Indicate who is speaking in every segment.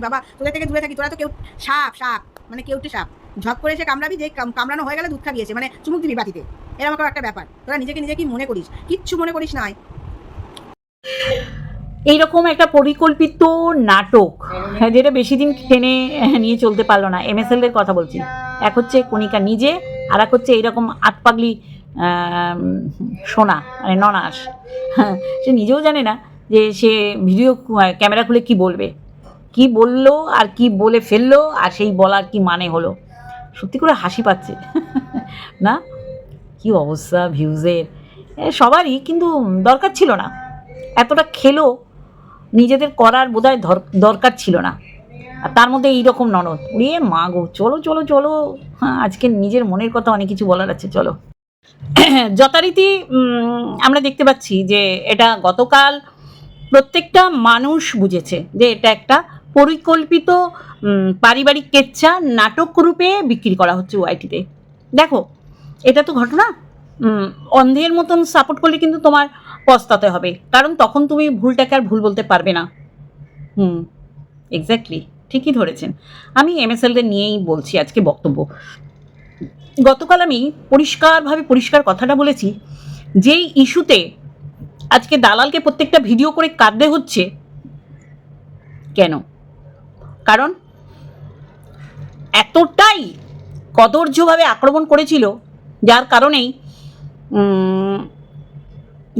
Speaker 1: বাবা তোদের থেকে দূরে থাকি? তোরা তো কেউ সাপ সাপ মানে কেউটি সাপ। ঝপ করে এসে কামড়াবি যে কাম- কামড়ানো হয়ে গেলে দুধ খাবিয়েছে মানে চুমুক দিবি বাতিতে। এরকম একটা ব্যাপার। তোরা নিজেকে নিজে কি মনে করিস? কিচ্ছু মনে করিস নাই
Speaker 2: এইরকম একটা পরিকল্পিত নাটক হ্যাঁ, যেটা বেশি দিন টেনে নিয়ে চলতে পারল না। এমএসএল এর কথা বলছি। এক হচ্ছে কণিকা নিজে আর এক হচ্ছে এইরকম আটপাগলি সোনা মানে ননাস। হ্যাঁ, সে নিজেও জানে না যে সে ভিডিও ক্যামেরা খুলে কি বলবে। কি বলল আর কি বলে ফেলল আর সেই বলার কি মানে হলো? সত্যি করে হাসি পাচ্ছে। না? কি অবস্থা ভিউজের? এ, সবারই কিন্তু দরকার ছিল না। এতটা খেলো নিজেদের করার বোধহয় দরকার ছিল না। আর তার মধ্যে এইরকম ননদ। উড়িয়ে মা গো চলো চলো চলো। হ্যাঁ আজকে নিজের মনের কথা অনেক কিছু বলার আছে চলো। যথারীতি আমরা দেখতে পাচ্ছি যে এটা গতকাল প্রত্যেকটা মানুষ বুঝেছে যে এটা একটা পরিকল্পিত পারিবারিক কেচ্ছা নাটক রূপে বিক্রি করা হচ্ছে ওআইটিতে। দেখো, এটা তো ঘটনা। অন্ধের মতন সাপোর্ট করলে কিন্তু তোমার পস্তাতে হবে। কারণ তখন তুমি ভুলটাকে আর ভুল বলতে পারবে না। হুম এক্স্যাক্টলি ঠিকই ধরেছেন। আমি এমএসএলদের নিয়েই বলছি আজকে বক্তব্য। গতকাল আমি পরিষ্কারভাবে পরিষ্কার কথাটা বলেছি, যেই ইস্যুতে আজকে দালালকে প্রত্যেকটা ভিডিও করে কাঁদতে হচ্ছে, কেন? কারণ এতটাই কদর্যভাবে আক্রমণ করেছিল, যার কারণেই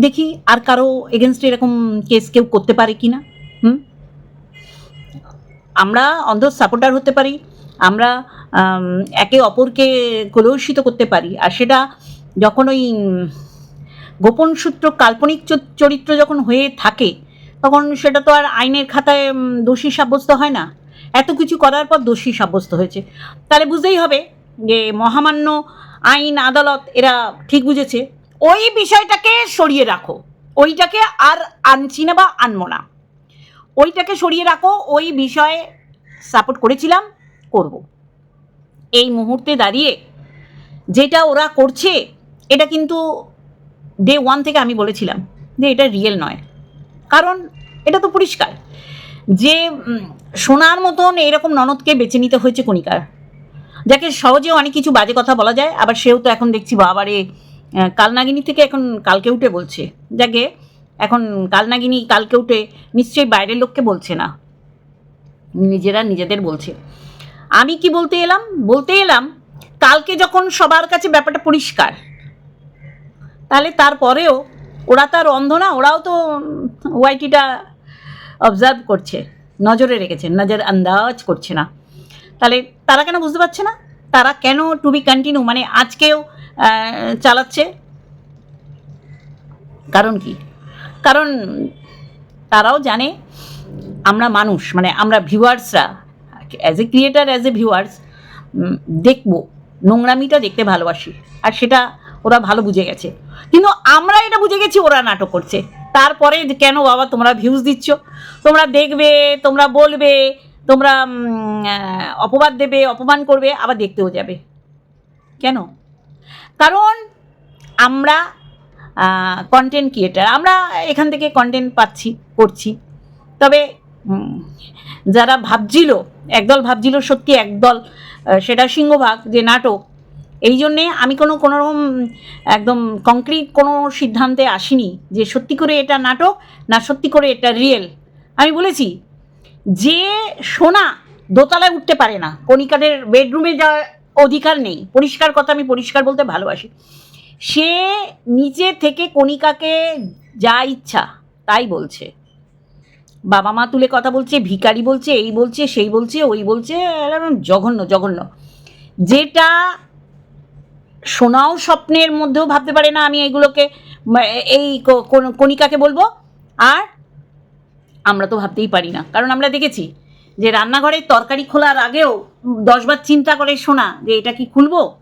Speaker 2: দেখি আর কারও এগেনস্টে এরকম কেস কেউ করতে পারে কি না, হুম? আমরা অন্ধ সাপোর্টার হতে পারি, আমরা একে অপরকে কলুষিত করতে পারি, আর সেটা যখন ওই গোপন সূত্র কাল্পনিক চরিত্র যখন হয়ে থাকে, তখন সেটা তো আর আইনের খাতায় দোষী সাব্যস্ত হয় না। এত কিছু করার পর দোষী সাব্যস্ত হয়েছে। তাহলে বুঝতেই হবে যে মহামান্য আইন, আদালত এরা ঠিক বুঝেছে। ওই বিষয়টাকে সরিয়ে রাখো। ওইটাকে আর আনছি না বা আনব না। ওইটাকে সরিয়ে রাখো, ওই বিষয়ে সাপোর্ট করেছিলাম, করব। এই মুহূর্তে দাঁড়িয়ে যেটা ওরা করছে, এটা কিন্তু ডে ওয়ান থেকে আমি বলেছিলাম যে এটা রিয়েল নয়। কারণ এটা তো পরিষ্কার। যে সোনার মতন এরকম ননদকে বেছে নিতে হয়েছে কণিকার। যাকে সহজে অনেক কিছু বাজে কথা বলা যায়, আবার সেও তো এখন দেখছি বাবারে কালনাগিনী থেকে এখন কালকে উঠে বলছে। যাকে এখন কালনাগিনী কালকে উঠে নিশ্চয়ই বাইরের লোককে বলছে না। নিজেরা নিজেদের বলছে। আমি কি বলতে এলাম? বলতে এলাম, কালকে যখন সবার কাছে ব্যাপারটা পরিষ্কার, তাহলে তারপরেও ওরা তার অন্ধ না, ওরাও তো ওয়াইটিটা অবজার্ভ করছে, নজরে রেখেছে, নজর আন্দাজ করছে না। তাহলে তারা কেন বুঝতে পারছে না? তারা কেন টু বি কন্টিনিউ মানে আজকেও চালাচ্ছে? কারণ কি? কারণ তারাও জানে আমরা মানুষ মানে আমরা ভিউয়ার্সরা as a creator as a viewers দেখব, নোংরামিটা দেখতে ভালোবাসি। আর সেটা ওরা ভালো বুঝে গেছে। কিন্তু আমরা এটা বুঝে গেছি, ওরা নাটক করছে। তারপরে কেন বাবা তোমরা ভিউজ দিচ্ছ? তোমরা দেখবে, তোমরা বলবে, তোমরা অপবাদ দেবে, অপমান করবে, আবার দেখতেও যাবে। কেন? কারণ আমরা কন্টেন্ট ক্রিয়েটার আমরা এখান থেকে কন্টেন্ট পাচ্ছি, করছি। তবে যারা ভাবছিল, একদল ভাবছিল সত্যি একদল সেটা সিংহভাগ, যে নাটক এই জন্যে আমি কোনো কোনোরকম একদম কংক্রিট কোনো সিদ্ধান্তে আসিনি যে সত্যি করে এটা নাটক না সত্যি করে এটা রিয়েল আমি বলেছি, যে সোনা দোতলায় উঠতে পারে না, কণিকাদের বেডরুমে যাওয়ার অধিকার নেই, পরিষ্কার কথা আমি পরিষ্কার বলতে ভালোবাসি। সে নিচে থেকে কণিকাকে যা ইচ্ছা তাই বলছে। বাবা মা তুলে কথা বলছে, ভিখারি বলছে, এই বলছে, সেই বলছে, ওই বলছে জঘন্য জঘন্য। যেটা সোনাও স্বপ্নের মধ্যেও ভাবতে পারে না আমি এগুলোকে ম- এই কণিকাকে বলব। আর আমরা তো ভাবতেই পারি না। কারণ আমরা দেখেছি যে রান্নাঘরের তরকারি খোলার আগেও দশবার চিন্তা করে শোনা যে এটা কি খুলবো?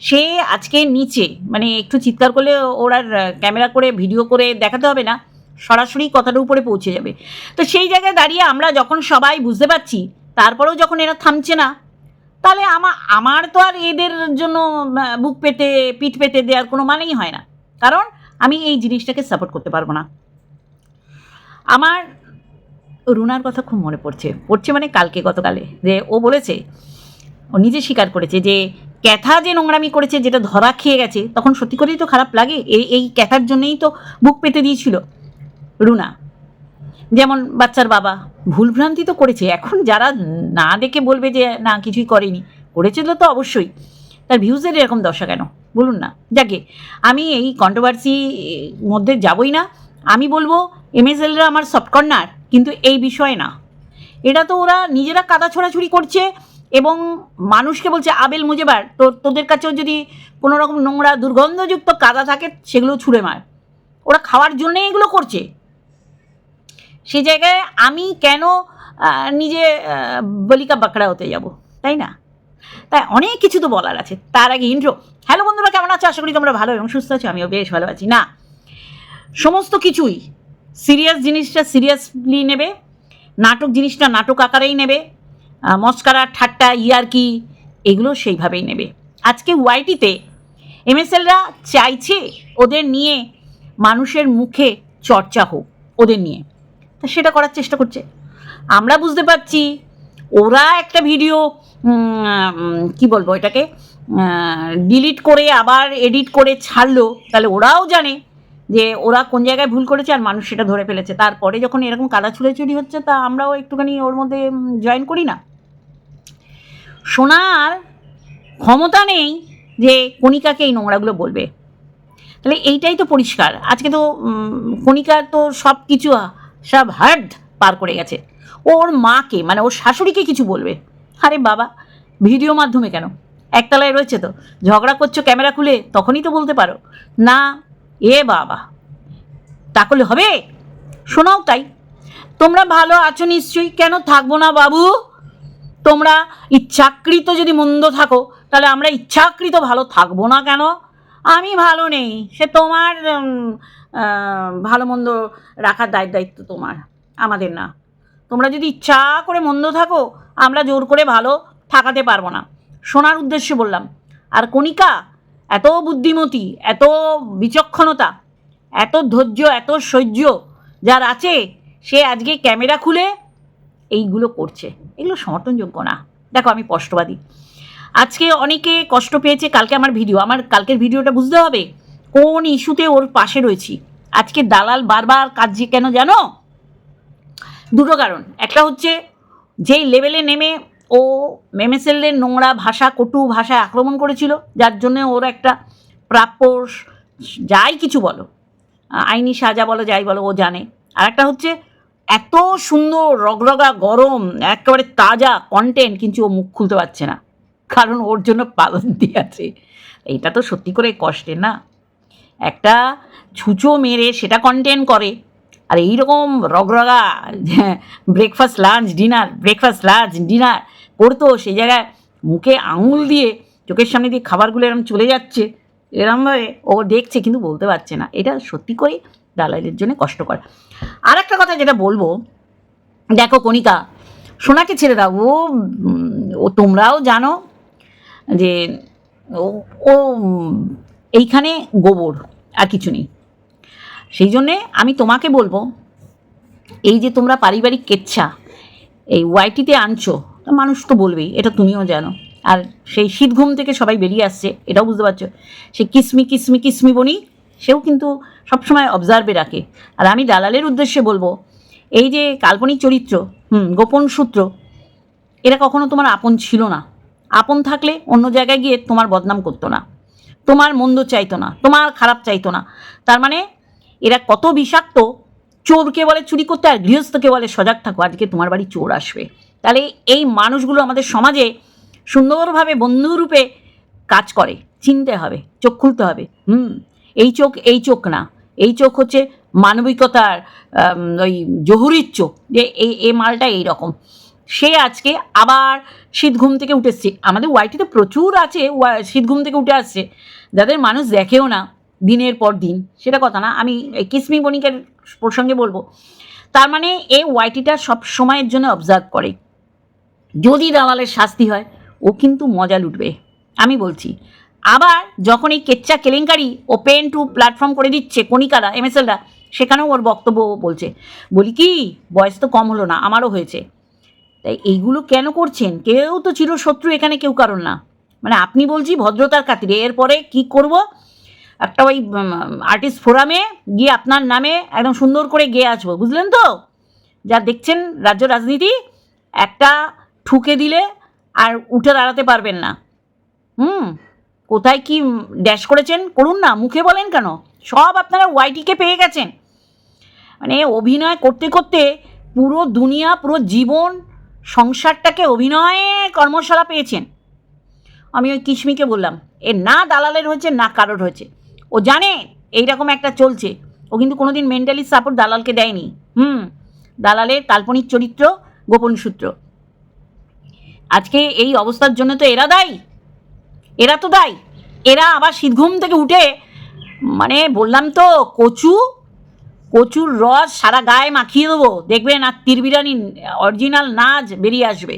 Speaker 2: সে আজকে নিচে মানে একটু চিৎকার করলে ওর ক্যামেরা করে, ভিডিও করে দেখাতে হবে না, সরাসরি কথাটার উপরে পৌঁছে যাবে। তো সেই জায়গায় দাঁড়িয়ে আমরা যখন সবাই বুঝতে পারছি, তারপরেও যখন এরা থামছে না তাহলে আমা, আমার তো আর এদের জন্য বুক পেতে, পিঠ পেতে দেওয়ার কোনো মানেই হয় না। কারণ আমি এই জিনিসটাকে সাপোর্ট করতে পারব না। আমার রুনার কথা খুব মনে পড়ছে। পড়ছে মানে কালকে গতকালে। যে ও বলেছে, ও নিজে স্বীকার করেছে যে ক্যাথা যে নোংরামি করেছে, যেটা ধরা খেয়ে গেছে, তখন সত্যি করেই তো খারাপ লাগে। এই এই ক্যাথার জন্যেই তো বুক পেতে দিয়েছিল রুনা। যেমন বাচ্চার বাবা ভুলভ্রান্তি তো করেছে। এখন যারা না দেখে বলবে যে, না, কিছুই করেনি। করেছিল তো অবশ্যই। তার ভিউজের এরকম দশা কেন? বলুন না। যাকে আমি এই কন্ট্রোভার্সি মধ্যে যাবই না। আমি বলব এমএসএলরা আমার সফট কর্নার কিন্তু এই বিষয়ে না। এটা তো ওরা নিজেরা কাদা ছোড়াছুড়ি করছে এবং মানুষকে বলছে, আবেল মুজেবার, তোর, তোদের কাছেও যদি কোনো রকম নোংরা, দুর্গন্ধযুক্ত কাদা থাকে, সেগুলো ছুঁড়ে মার। ওরা খাওয়ার জন্যে এগুলো করছে। সে জায়গায় আমি কেন নিজে বলিকা বাঁকড়া হতে যাব? তাই না? তাই অনেক কিছু তো বলার আছে। তার আগে ইন্ট্রো হ্যালো বন্ধুরা, কেমন আছো? আশা করি তোমরা ভালো এবং সুস্থ আছো। আমিও বেশ ভালো আছি। না, সমস্ত কিছুই সিরিয়াস জিনিসটা সিরিয়াসলি নেবে, নাটক জিনিসটা নাটক আকারেই নেবে মস্কারা, ঠাট্টা, ইয়ারকি, এগুলো সেইভাবেই নেবে। আজকে ওয়াইটিতে এমএসএলরা চাইছে ওদের নিয়ে মানুষের মুখে চর্চা হোক, ওদের নিয়ে। তা সেটা করার চেষ্টা করছে। আমরা বুঝতে পারছি, ওরা একটা ভিডিও কি বলব এটাকে ডিলিট করে আবার এডিট করে ছাড়লো, তাহলে ওরাও জানে যে ওরা কোন জায়গায় ভুল করেছে আর মানুষ সেটা ধরে ফেলেছে। তারপরে যখন এরকম কাদা ছুড়েছুড়ি হচ্ছে, তা আমরাও একটুখানি ওর মধ্যে জয়েন করি না। শোনার ক্ষমতা নেই যে কণিকাকে এই নোংরাগুলো বলবে। তাহলে এইটাই তো পরিষ্কার। আজকে তো কণিকার তো সব কিছু সব হার্ড পার করে গেছে। ওর মাকে মানে ওর শাশুড়িকে কিছু বলবে? আরে বাবা, ভিডিও মাধ্যমে কেন? একতলায় রয়েছে তো। ঝগড়া করছ ক্যামেরা খুলে, তখনই তো বলতে পারো। না, এ বাবা। তা করলে হবে? শোনাও তাই। তোমরা ভালো আছো নিশ্চয়ই? কেন থাকব না বাবু? তোমরা ইচ্ছাকৃত যদি মন্দ থাকো, তাহলে আমরা ইচ্ছাকৃত ভালো থাকব না কেন? আমি ভালো নেই। সে তোমার ভালো মন্দ রাখার দায় দায়িত্ব তোমার, আমাদের না। তোমরা যদি ইচ্ছা করে মন্দ থাকো, আমরা জোর করে ভালো থাকাতে পারব না। শোনার উদ্দেশ্যে বললাম, আর কণিকা, এত বুদ্ধিমতী, এত বিচক্ষণতা, এত ধৈর্য, এত সহ্য যার আছে, সে আজকে ক্যামেরা খুলে এইগুলো করছে। এগুলো সমর্থনযোগ্য না। দেখো, আমি স্পষ্টবাদী। আজকে অনেকে কষ্ট পেয়েছে, কালকে আমার ভিডিও। আমার কালকের ভিডিওটা বুঝতে হবে? কোন ইস্যুতে ওর পাশে রয়েছি। আজকে দালাল বারবার কাজে কেন জানো? দুটো কারণ। একটা হচ্ছে, যেই লেভেলে নেমে ও মেমেসেলের নোংরা ভাষা, কটু ভাষায় আক্রমণ করেছিল, যার জন্য ওর একটা প্রাপ্য যাই কিছু বলো, আইনি সাজা বলো, যাই বলো, ও জানে। আর একটা হচ্ছে, এত সুন্দর রগরগা গরম, একেবারে তাজা কন্টেন্ট কিন্তু ও মুখ খুলতে পারছে না। কারণ ওর জন্য পাবন্দি আছে। এইটা তো সত্যি করে কষ্টের না? একটা ছুঁচো মেরে সেটা কন্টেন্ট করে। আর এইরকম রগরগা breakfast lunch dinner breakfast lunch dinner করতো, সেই জায়গায় মুখে আঙুল দিয়ে চোখের সামনে দিয়ে খাবারগুলো এরম চলে যাচ্ছে। এরমভাবে ও দেখছে কিন্তু বলতে পারছে না। এটা সত্যি করেই দালালের জন্য কষ্টকর। আর একটা কথা যেটা বলব, দেখো কণিকা, সোনাকে ছেড়ে দাও। ও ও তোমরাও জানো যে ও এইখানে গোবর। আর কিছু নেই। সেই জন্যে আমি তোমাকে বলব, এই যে তোমরা পারিবারিক কেচ্ছা, এই ওয়াইটিতে আনছো, মানুষ তো বলবেই, এটা তুমিও জানো। আর সেই শীত ঘুম থেকে সবাই বেরিয়ে আসছে, এটাও বুঝতে পারছ। সে কিসমি কিসমি কিসমি বনি, সেও কিন্তু সবসময় অবজার্ভে রাখে। আর আমি দালালের উদ্দেশ্যে বলব, এই যে কাল্পনিক চরিত্র, হুম, গোপন সূত্র এরা কখনো তোমার আপন ছিল না। আপন থাকলে অন্য জায়গায় গিয়ে তোমার বদনাম করতো না। তোমার মন্দ চাইতো না, তোমার খারাপ চাইতো না। তার মানে এরা কত বিষাক্ত, চোরকে বলে চুরি করতে আর গৃহস্থকে বলে সজাগ থাকো, আজকে তোমার বাড়ি চোর আসবে। তাহলে এই মানুষগুলো আমাদের সমাজে সুন্দরভাবে বন্ধুরূপে কাজ করে, চিনতে হবে, চোখ খুলতে হবে। হুম, এই চোখ এই চোখ না। এই চোখ হচ্ছে মানবিকতার ওই জহুরির চোখ, যে এই এ মালটা এই রকম সে আজকে আবার শীত ঘুম থেকে উঠে এসছে আমাদের ওয়াইটিতে প্রচুর আছে শীত ঘুম থেকে উঠে আসছে। যাদের মানুষ দেখেও না দিনের পর দিন, সেটা কথা না, আমি কিসমি বণিকের প্রসঙ্গে বলব। তার মানে এই ওয়াইটিটা সব সময়ের জন্য অবজার্ভ করে। যদি দালালের শাস্তি হয়, ও কিন্তু মজা লুটবে। আমি বলছি, আবার যখন এই কেচ্চা কেলেঙ্কারি ওপেন টু প্ল্যাটফর্ম করে দিচ্ছে কণিকারা এমএসএলরা সেখানেও ওর বক্তব্য বলছে। বলি কি, বয়স তো কম হলো না, আমারও হয়েছে। তাই এইগুলো কেন করছেন? কেউ তো চিরশত্রু এখানে কেউ কারণ না। মানে আপনি বলছি ভদ্রতার খাতিরে। এরপরে কি করব? একটা ওই আর্টিস্ট ফোরামে গিয়ে আপনার নামে একদম সুন্দর করে গেয়ে আসব। বুঝলেন তো? যা দেখছেন রাজ্য রাজনীতি, একটা ঠুকে দিলে আর উঠে দাঁড়াতে পারবেন না। হুম? কোথায় কি ড্যাশ করেছেন? করুন না, মুখে বলেন কেন? সব আপনারা ওয়াইটিকে পেয়ে গেছেন। মানে অভিনয় করতে করতে পুরো দুনিয়া, পুরো জীবন সংসারটাকে অভিনয়ে কর্মশালা পেয়েছেন। আমি ওই কিশমিকে বললাম, এ না দালালের হয়েছে, না কারোর হয়েছে। ও জানে এইরকম একটা চলছে। ও কিন্তু কোনোদিন মেন্টালি সাপোর্ট দালালকে দেয়নি। হুম, দালালের কাল্পনিক চরিত্র, গোপন সূত্র। আজকে এই অবস্থার জন্য তো এরা দায়ী। এরা তো দায়ী। এরা আবার শীতঘুম থেকে উঠে মানে বললাম তো, কচু কচুর রস, সারা গায়ে মাখিয়ে দেবো। দেখবেন আর তিরবিরানি অরিজিনাল নাচ বেরিয়ে আসবে।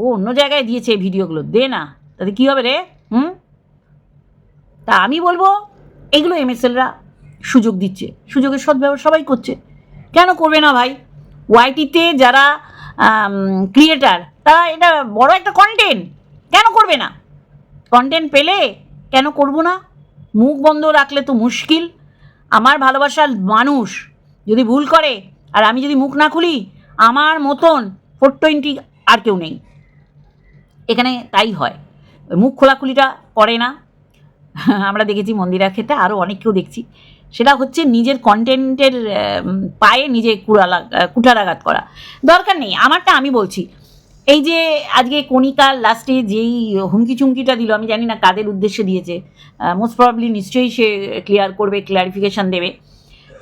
Speaker 2: ও, অন্য জায়গায় দিয়েছে এই ভিডিওগুলো। দে না। তাতে কী হবে রে? হুম? তা আমি বলব, এগুলো এমএসএলরা সুযোগ দিচ্ছে। সুযোগের সদ্ব্যবহার সবাই করছে। কেন করবে না ভাই? ওয়াইটিতে যারা ক্রিয়েটার তারা এটা বড় একটা কন্টেন্ট কেন করবে না? কন্টেন্ট পেলে কেন করব না? মুখ বন্ধ রাখলে তো মুশকিল। আমার ভালোবাসার মানুষ যদি ভুল করে আর আমি যদি মুখ না খুলি, আমার মতন ফোর টোয়েন্টি আর কেউ নেই। এখানে তাই হয়। মুখ খোলাখুলিটা করে না। আমরা দেখেছি মন্দিরা ক্ষেত্রে আরও অনেক কেউ দেখছি। সেটা হচ্ছে নিজের কন্টেন্টের পায়ে নিজে কুড়ালা কুঠারাঘাত করা। দরকার নেই। আমারটা আমি বলছি। এই যে আজকে কণিকার লাস্টে যেই হুমকি চুমকিটা দিল, আমি জানি না কাদের উদ্দেশ্যে দিয়েছে মোস্ট প্রবাবলি নিশ্চয়ই সে ক্লিয়ার করবে ক্লারিফিকেশান দেবে।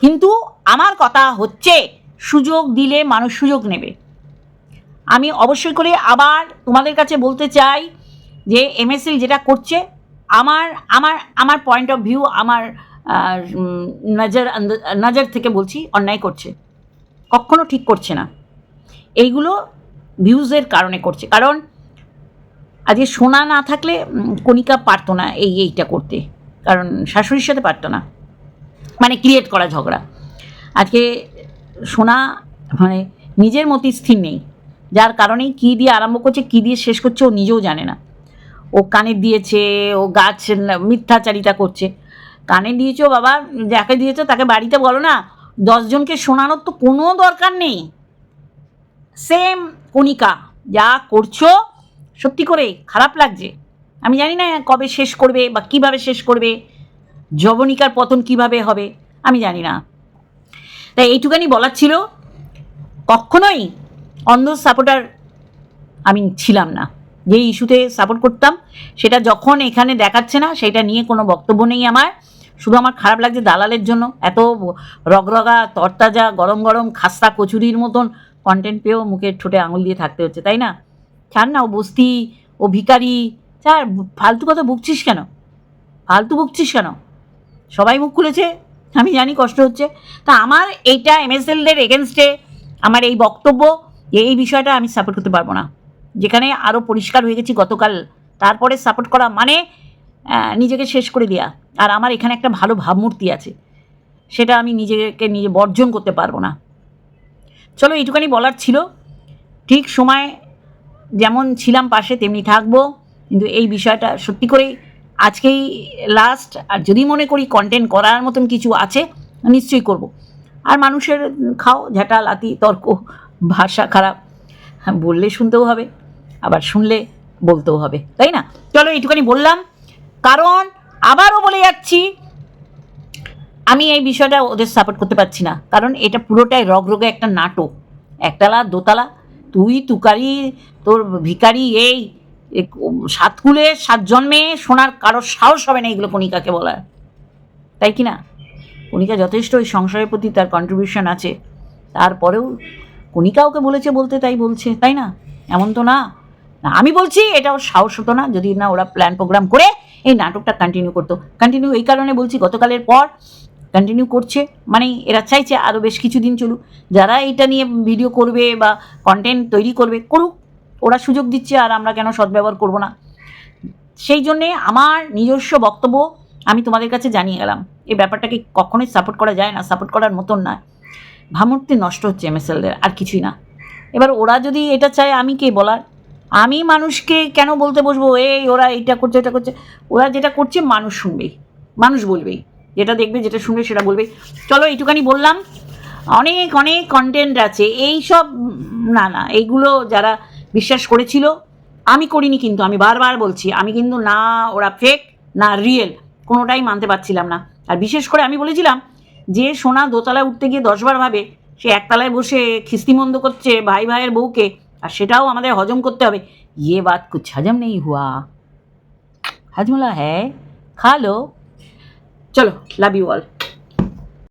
Speaker 2: কিন্তু আমার কথা হচ্ছে, সুযোগ দিলে মানুষ সুযোগ নেবে। আমি অবশ্যই করে আবার তোমাদের কাছে বলতে চাই যে এমএসএল যেটা করছে, আমার আমার আমার পয়েন্ট অফ ভিউ আমার নজর নজর থেকে বলছি, অন্যায় করছে। কখনো ঠিক করছে না। এইগুলো ভিউজের কারণে করছে। কারণ আজকে সোনা না থাকলে কণিকা পারতো না এই এইটা করতে। কারণ শাশুড়ির সাথে পারতো না। মানে ক্রিয়েট করা ঝগড়া। আজকে সোনা মানে নিজের মতি স্থির নেই। যার কারণেই কী দিয়ে আরম্ভ করছে, কী দিয়ে শেষ করছে, ও নিজেও জানে না। ও কানে দিয়েছে, ও গাছ মিথ্যাচারিতা করছে। কানে দিয়েছ বাবা, যাকে দিয়েছ তাকে বাড়িতে বলো না, দশজনকে শোনানোর তো কোনো দরকার নেই। সেম কণিকা, যা করছ, সত্যি করে খারাপ লাগছে। আমি জানি না কবে শেষ করবে বা কীভাবে শেষ করবে জবনিকার পতন কীভাবে হবে, আমি জানি না। তাই এইটুখানি বলার ছিল, কখনোই অন্ধ সাপোর্টার আমি ছিলাম না। যে ইস্যুতে সাপোর্ট করতাম, সেটা যখন এখানে দেখাচ্ছে না, সেটা নিয়ে কোনো বক্তব্য নেই আমার। শুধু আমার খারাপ লাগছে দালালের জন্য? এত রগরগা, তরতাজা, গরম গরম, খাস্তা কচুরির মতন কন্টেন্ট পেয়েও মুখের ঠোঁটে আঙুল দিয়ে থাকতে হচ্ছে, তাই না? ছাড় না, ও বস্তি, ও ভিকারি ছাড়, ফালতু কথা বকছিস কেন? ফালতু বকছিস কেন? সবাই মুখ খুলেছে? আমি জানি কষ্ট হচ্ছে। তা আমার এইটা এমএসএলদের এগেনস্টে আমার এই বক্তব্য, এই বিষয়টা আমি সাপোর্ট করতে পারব না। যেখানে আরও পরিষ্কার হয়ে গেছি গতকাল, তারপরে সাপোর্ট করা মানে নিজেকে শেষ করে দেওয়া আর আমার এখানে একটা ভালো ভাবমূর্তি আছে। সেটা আমি নিজেকে নিজে বর্জন করতে পারব না। চলো এইটুখানি বলার ছিল। ঠিক সময় যেমন ছিলাম পাশে তেমনি থাকব। কিন্তু এই বিষয়টা সত্যি করেই আজকেই লাস্ট আর যদি মনে করি কন্টেন্ট করার মতন কিছু আছে নিশ্চয়ই করব। আর মানুষের খাও ঝাঁটা লাতি তর্ক ভাষা খারাপ। হ্যাঁ, বললে শুনতেও হবে আবার শুনলে বলতেও হবে। তাই না? চলো এইটুখানি বললাম। কারণ আবারও বলে যাচ্ছি, আমি এই বিষয়টা ওদের সাপোর্ট করতে পারছি না। কারণ এটা পুরোটাই রগ রগরগে একটা নাটক। একতলা, দোতলা, তুই, তুকারি, তোর ভিকারি এই, এ সাত জন্মে শোনার কারোর সাহস হবে না এগুলো কণিকাকে বলার। তাই কি না? কণিকা যথেষ্ট ওই সংসারের প্রতি তার কন্ট্রিবিউশন আছে। তারপরেও কণিকা ওকে বলেছে বলতে তাই বলছে, তাই না? এমন তো না। আমি বলছি এটা ওর সাহস হতো না যদি না ওরা প্ল্যান প্রোগ্রাম করে এই নাটকটা কন্টিনিউ করতো। কন্টিনিউ এই কারণে বলছি, গতকালের পর কন্টিনিউ করছে মানে এরা চাইছে আরও বেশ কিছুদিন চলুক। যারা এটা নিয়ে ভিডিও করবে বা কন্টেন্ট তৈরি করবে, করুক। ওরা সুযোগ দিচ্ছে আর আমরা কেন সদ্ব্যবহার করব না। সেই জন্যে আমার নিজস্ব বক্তব্য আমি তোমাদের কাছে জানিয়ে গেলাম। এই ব্যাপারটাকে কখনোই সাপোর্ট করা যায় না সাপোর্ট করার মতন না। ভাবমূর্তি নষ্ট হচ্ছে এমএসএলদের আর কিছুই না। এবার ওরা যদি এটা চায় আমি কে বলার? আমি মানুষকে কেন বলতে বসবো? এই ওরা এটা করছে এটা করছে। ওরা যেটা করছে, মানুষ শুনবেই মানুষ বলবেই। যেটা দেখবে, যেটা শুনবে, সেটা বলবে। চলো, এইটুখানি বললাম। অনেক অনেক কন্টেন্ট আছে। এই সব না না, এইগুলো যারা বিশ্বাস করেছিল, আমি করিনি কিন্তু, আমি বারবার বলছি, আমি কিন্তু না, ওরা ফেক না রিয়েল কোনোটাই মানতে পারছিলাম না। আর বিশেষ করে আমি বলেছিলাম যে, সোনা দোতলায় উঠতে গিয়ে দশবার ভাবে, সে একতলায় বসে খিস্তিমন্দ করছে ভাই ভাইয়ের বউকে আর সেটাও আমাদের হজম করতে হবে। ইয়ে বাত কুছ হজম নেই হুয়া। হজমলা হ্যাঁ খা লো। চলো লাভ ইউ অল